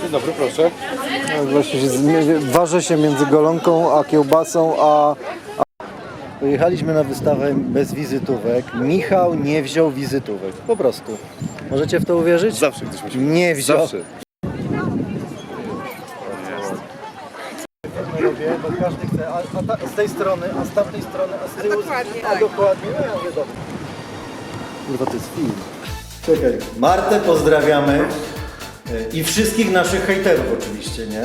Dzień dobry, proszę. Właśnie się zmie- waży się między golonką a kiełbasą, a... a... Pojechaliśmy na wystawę bez wizytówek. Michał nie wziął wizytówek. Po prostu. Możecie w to uwierzyć? Zawsze ktoś musi... Nie wziął. Zawsze. robię, bo każdy chce, a, a ta, z tej strony, a z tamtej strony, a z tyłu, Dokładnie, a tak. dokładnie, no ja mówię, dobra. Kurwa, to jest film. Czekaj, Martę pozdrawiamy e, i wszystkich naszych hejterów oczywiście, nie?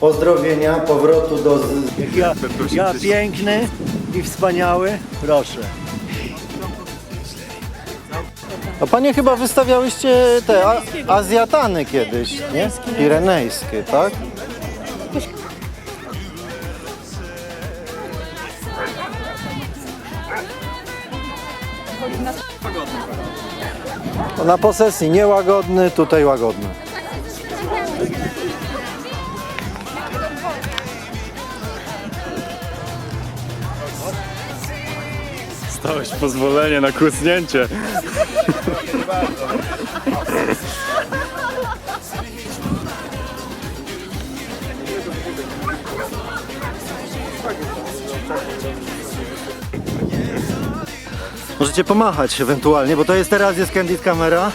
Pozdrowienia, powrotu do... z- Jak ja, ja piękny i wspaniały, proszę. A panie chyba wystawiałyście te a, Azjatany kiedyś, nie? Pirenejskie, tak? Na posesji niełagodny, tutaj łagodny. Dostałeś pozwolenie na kłysnięcie. Możecie pomachać ewentualnie, bo to jest teraz jest Candid Camera.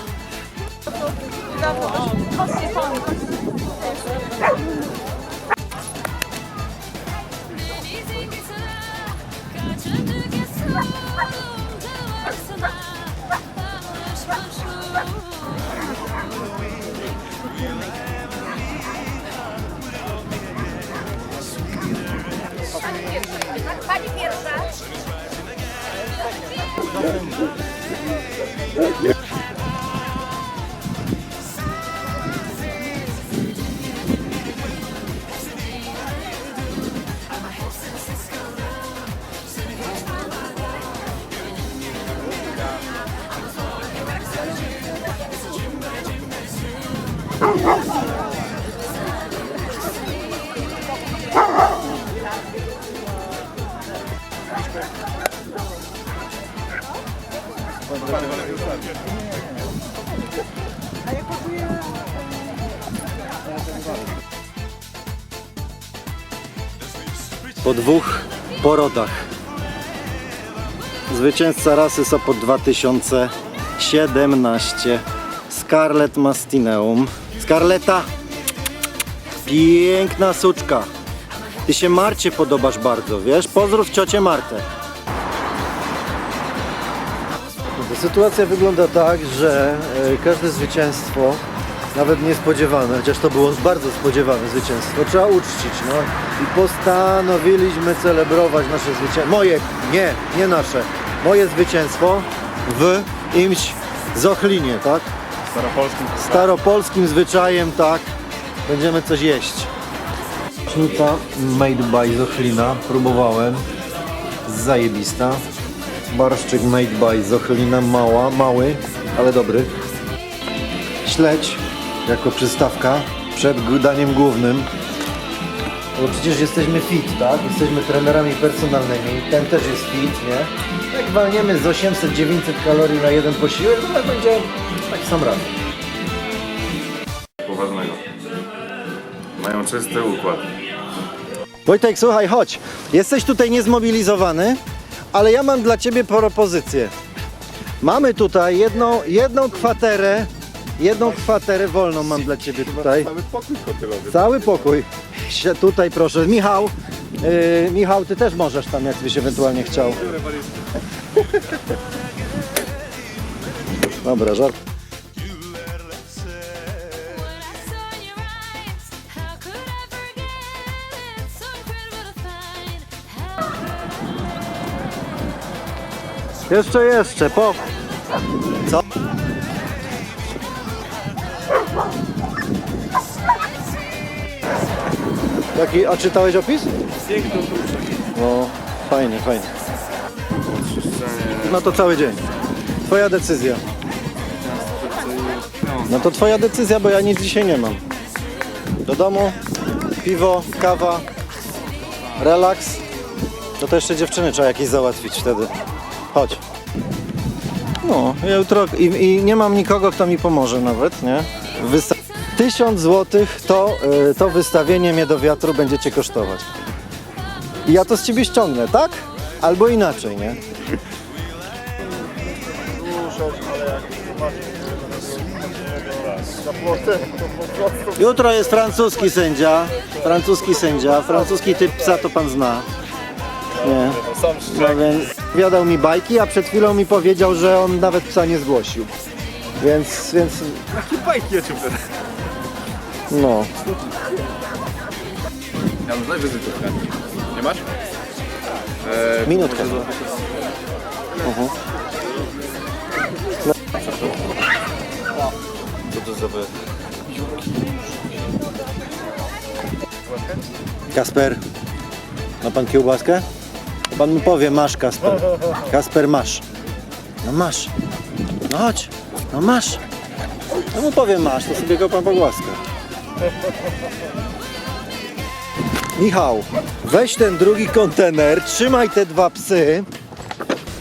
Po dwóch porodach. Zwycięzca rasy Sopot 2017 Scarlet Mastineum. Scarletta! Piękna suczka. Ty się Marcie podobasz bardzo, wiesz? Pozdrów ciocię Martę. Sytuacja wygląda tak, że e, każde zwycięstwo, nawet niespodziewane, chociaż to było bardzo spodziewane zwycięstwo, trzeba uczcić. No. I postanowiliśmy celebrować nasze zwycięstwo. Moje, nie, nie nasze. Moje zwycięstwo w imś Zochlinie, tak? Staropolskim. Staropolskim zwyczajem, tak. Będziemy coś jeść. Sznica made by Zochlina. Próbowałem. Zajebista. Barszczyk made by Zochlina. Mała, mały, ale dobry. Śledź jako przystawka przed daniem głównym. Bo przecież jesteśmy fit, tak? Jesteśmy trenerami personalnymi. Ten też jest fit, nie? Jak walniemy z 800-900 kalorii na jeden posiłek, to tak będzie tak sam raz. Poważnego. Mają czysty układ. Wojtek, słuchaj, chodź. Jesteś tutaj niezmobilizowany, ale ja mam dla ciebie propozycję. Mamy tutaj jedną, jedną kwaterę, jedną kwaterę wolną mam dla ciebie tutaj. Cały pokój hotelowy. Cały pokój. Sie- Tutaj proszę. Michał, yy, Michał, ty też możesz tam, jakbyś ewentualnie chciał. Dobra, żart. Jeszcze, jeszcze, po. Co? Jaki, a czytałeś opis? No, fajnie, fajnie. No to cały dzień. Twoja decyzja. No to twoja decyzja, bo ja nic dzisiaj nie mam. Do domu, piwo, kawa, relaks. No to jeszcze dziewczyny trzeba jakieś załatwić wtedy. Chodź. No, jutro i, i nie mam nikogo, kto mi pomoże nawet, nie? Wysta- Tysiąc złotych to, y, to wystawienie mnie do wiatru będzie cię kosztować. I ja to z ciebie ściągnę, tak? Albo inaczej, nie? Jutro jest francuski sędzia. Francuski sędzia. Francuski typ psa to pan zna. Nie. Sam No więc wiadał mi bajki, a przed chwilą mi powiedział, że on nawet psa nie zgłosił. Więc, więc Jakie bajki ja cię będę? no. Ja mam wizytówkę. Nie masz? Eee, Minutkę. może Mhm. Co to za wy? Kasper, ma pan kiełbaskę? Pan mu powie, masz Kasper. Kasper, masz. No masz. No chodź. No masz. No mu powiem masz, to sobie go pan pogłaska. Michał, weź ten drugi kontener, trzymaj te dwa psy.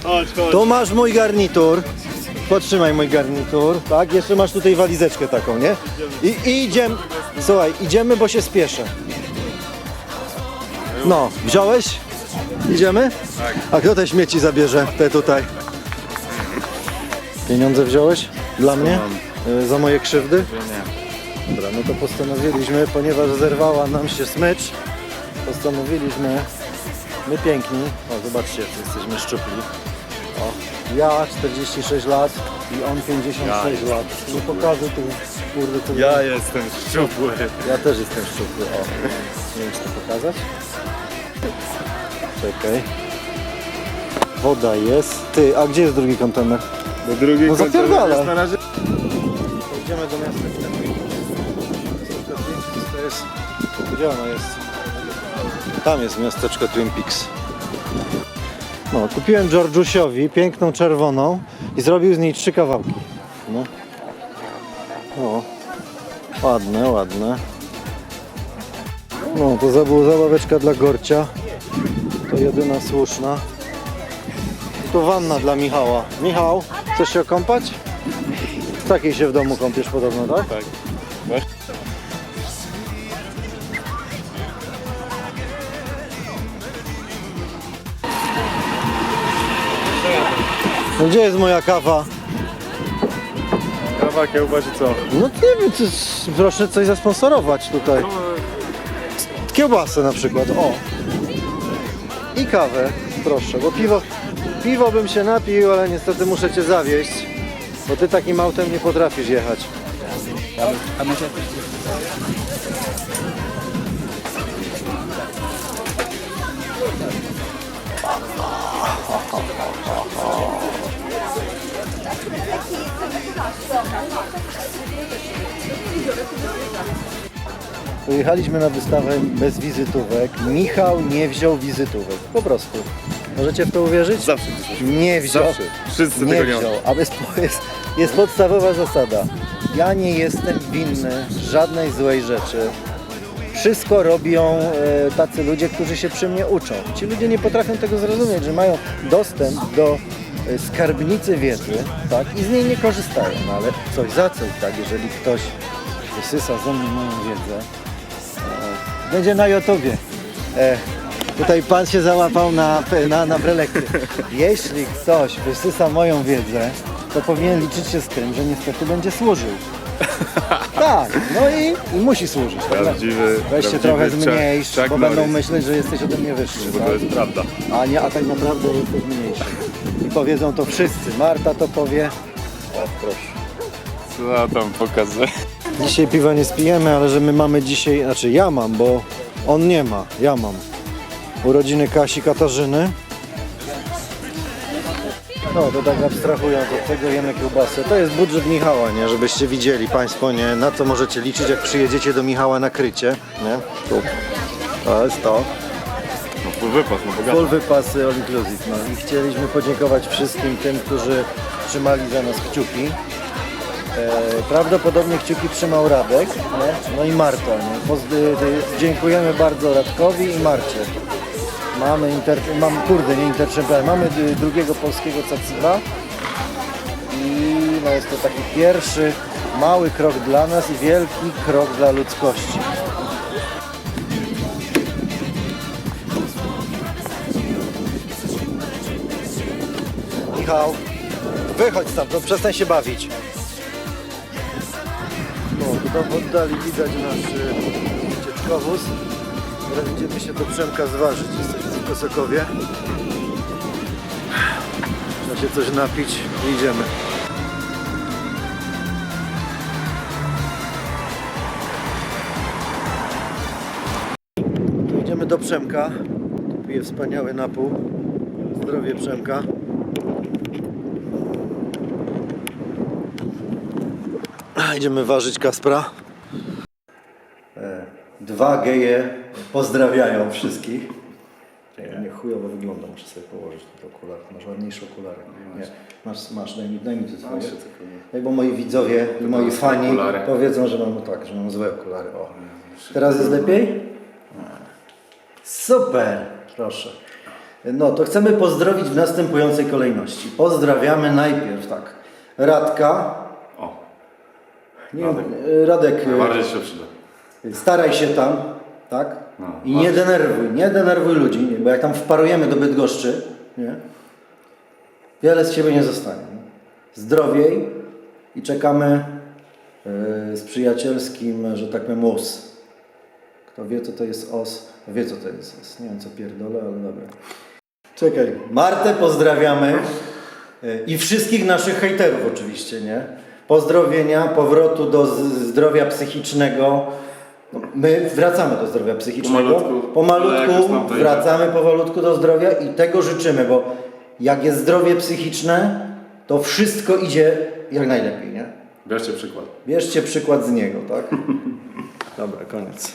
Chodź, chodź. To masz mój garnitur. Podtrzymaj mój garnitur, tak? Jeszcze masz tutaj walizeczkę taką, nie? I, i idziemy. Słuchaj, idziemy, bo się spieszę. No, wziąłeś? Idziemy? Tak. A kto te śmieci zabierze? Te tutaj. Pieniądze wziąłeś? Dla mnie? Y, Za moje krzywdy? Nie. Dobra, no to postanowiliśmy, ponieważ zerwała nam się smycz, postanowiliśmy, my piękni, o zobaczcie, jak jesteśmy szczupli. O, ja 46 lat i on 56 lat. Nie pokażę tu, kurde, co Ja jestem szczupły. ja też jestem szczupły, o. Nie wiem, czy to pokazać. Czekaj. Woda jest. Ty, a gdzie jest drugi kontener? Do drugiej No kontener jest na razie. Idziemy do miasta. To jest... Gdzie ono jest? Tam jest miasteczko Twin Peaks. No, kupiłem Georgiusiowi piękną czerwoną i zrobił z niej trzy kawałki. No. O, ładne, ładne. No, to za- była zabaweczka dla Gorcia. To jedyna słuszna. I tu wanna dla Michała. Michał, chcesz się okąpać? W takiej się w domu kąpiesz podobno, tak? Tak. No gdzie jest moja kawa? Kawa, kiełba czy co? No nie wiem, czy, proszę coś zasponsorować tutaj. Kiełbasę na przykład, o. I kawę, proszę, bo piwo, piwo bym się napił, ale niestety muszę Cię zawieźć, bo Ty takim autem nie potrafisz jechać. Pojechaliśmy na wystawę bez wizytówek. Michał nie wziął wizytówek. Po prostu. Możecie w to uwierzyć? Zawsze. Nie wziął. Zawsze. Wszyscy nie tego nie wziął. A jest, jest, jest podstawowa zasada. Ja nie jestem winny żadnej złej rzeczy. Wszystko robią e, tacy ludzie, którzy się przy mnie uczą. Ci ludzie nie potrafią tego zrozumieć, że mają dostęp do e, skarbnicy wiedzy tak, i z niej nie korzystają. No ale coś za coś, tak, jeżeli ktoś wysysa ze mnie moją wiedzę, będzie na YouTubie. E, tutaj pan się załapał na, na, na prelekcję. Jeśli ktoś wysysa moją wiedzę, to powinien liczyć się z tym, że niestety będzie służył. Tak, no i, i musi służyć. Prawdziwy, Weź się prawdziwy trochę Chuck- zmniejsz, Chuck bo będą Norris. myśleć, że jesteś ode mnie wyższy. Bo to Tak? jest prawda. A nie, a tak naprawdę jesteś mniejszy. I powiedzą to wszyscy. Marta to powie. O, proszę. Co ja tam pokażę? Dzisiaj piwa nie spijemy, ale że my mamy dzisiaj, znaczy ja mam, bo on nie ma, ja mam. Urodziny Kasi Katarzyny. No to tak abstrahując od tego jemy kiełbasę. To jest budżet Michała, nie? Żebyście widzieli Państwo, nie? Na co możecie liczyć, jak przyjedziecie do Michała na krycie, nie? Tu. To jest to. No full wypas, no bogaty. Full wypasy all inclusive. No i chcieliśmy podziękować wszystkim tym, którzy trzymali za nas kciuki. E, prawdopodobnie kciuki trzymał Radek, nie? no i Marta. Nie? Dziękujemy bardzo Radkowi i Marcie. Mamy inter... mam, kurde, nie interczempionat, mamy y, drugiego polskiego caciba. Ochlina jest to taki pierwszy mały krok dla nas i wielki krok dla ludzkości. Michał, wychodź stamtąd, przestań się bawić. Tu w oddali widać nasz y, ucieczkowóz. Teraz idziemy się do Przemka zważyć. Jesteśmy w Kosakowie. Trzeba się coś napić i idziemy. Tu idziemy do Przemka. Pije wspaniały napój. Zdrowie Przemka. Idziemy ważyć Kaspra. E, Dwa geje pozdrawiają wszystkich. Nie chujowo wygląda, muszę sobie położyć te okulary. Masz ładniejsze okulary. Nie, masz, masz daj mi, daj mi te swoje. Daj, bo moi widzowie i moi fani okulary. powiedzą, że mam tak, że mam złe okulary. O. Teraz jest lepiej? Super, proszę. No to chcemy pozdrowić w następującej kolejności. Pozdrawiamy najpierw tak. Radka. Nie, Radek. Radek. E, bardziej się przyda. staraj się tam, tak? No, I nie denerwuj, nie denerwuj ludzi, nie? bo jak tam wparujemy do Bydgoszczy, nie? wiele z siebie nie zostanie. nie? Zdrowiej i czekamy yy, z przyjacielskim, że tak powiem, os. Kto wie, co to jest os, wie, co to jest os. Nie wiem, co pierdolę, ale dobra. Czekaj. Martę pozdrawiamy yy, i wszystkich naszych hejterów oczywiście, nie? Pozdrowienia, powrotu do zdrowia psychicznego. My wracamy do zdrowia psychicznego. Pomalutku. Pomalutku idzie. wracamy powolutku do zdrowia i tego życzymy, bo jak jest zdrowie psychiczne, to wszystko idzie jak najlepiej, nie? Bierzcie przykład. Bierzcie przykład z niego, tak? Dobra, koniec.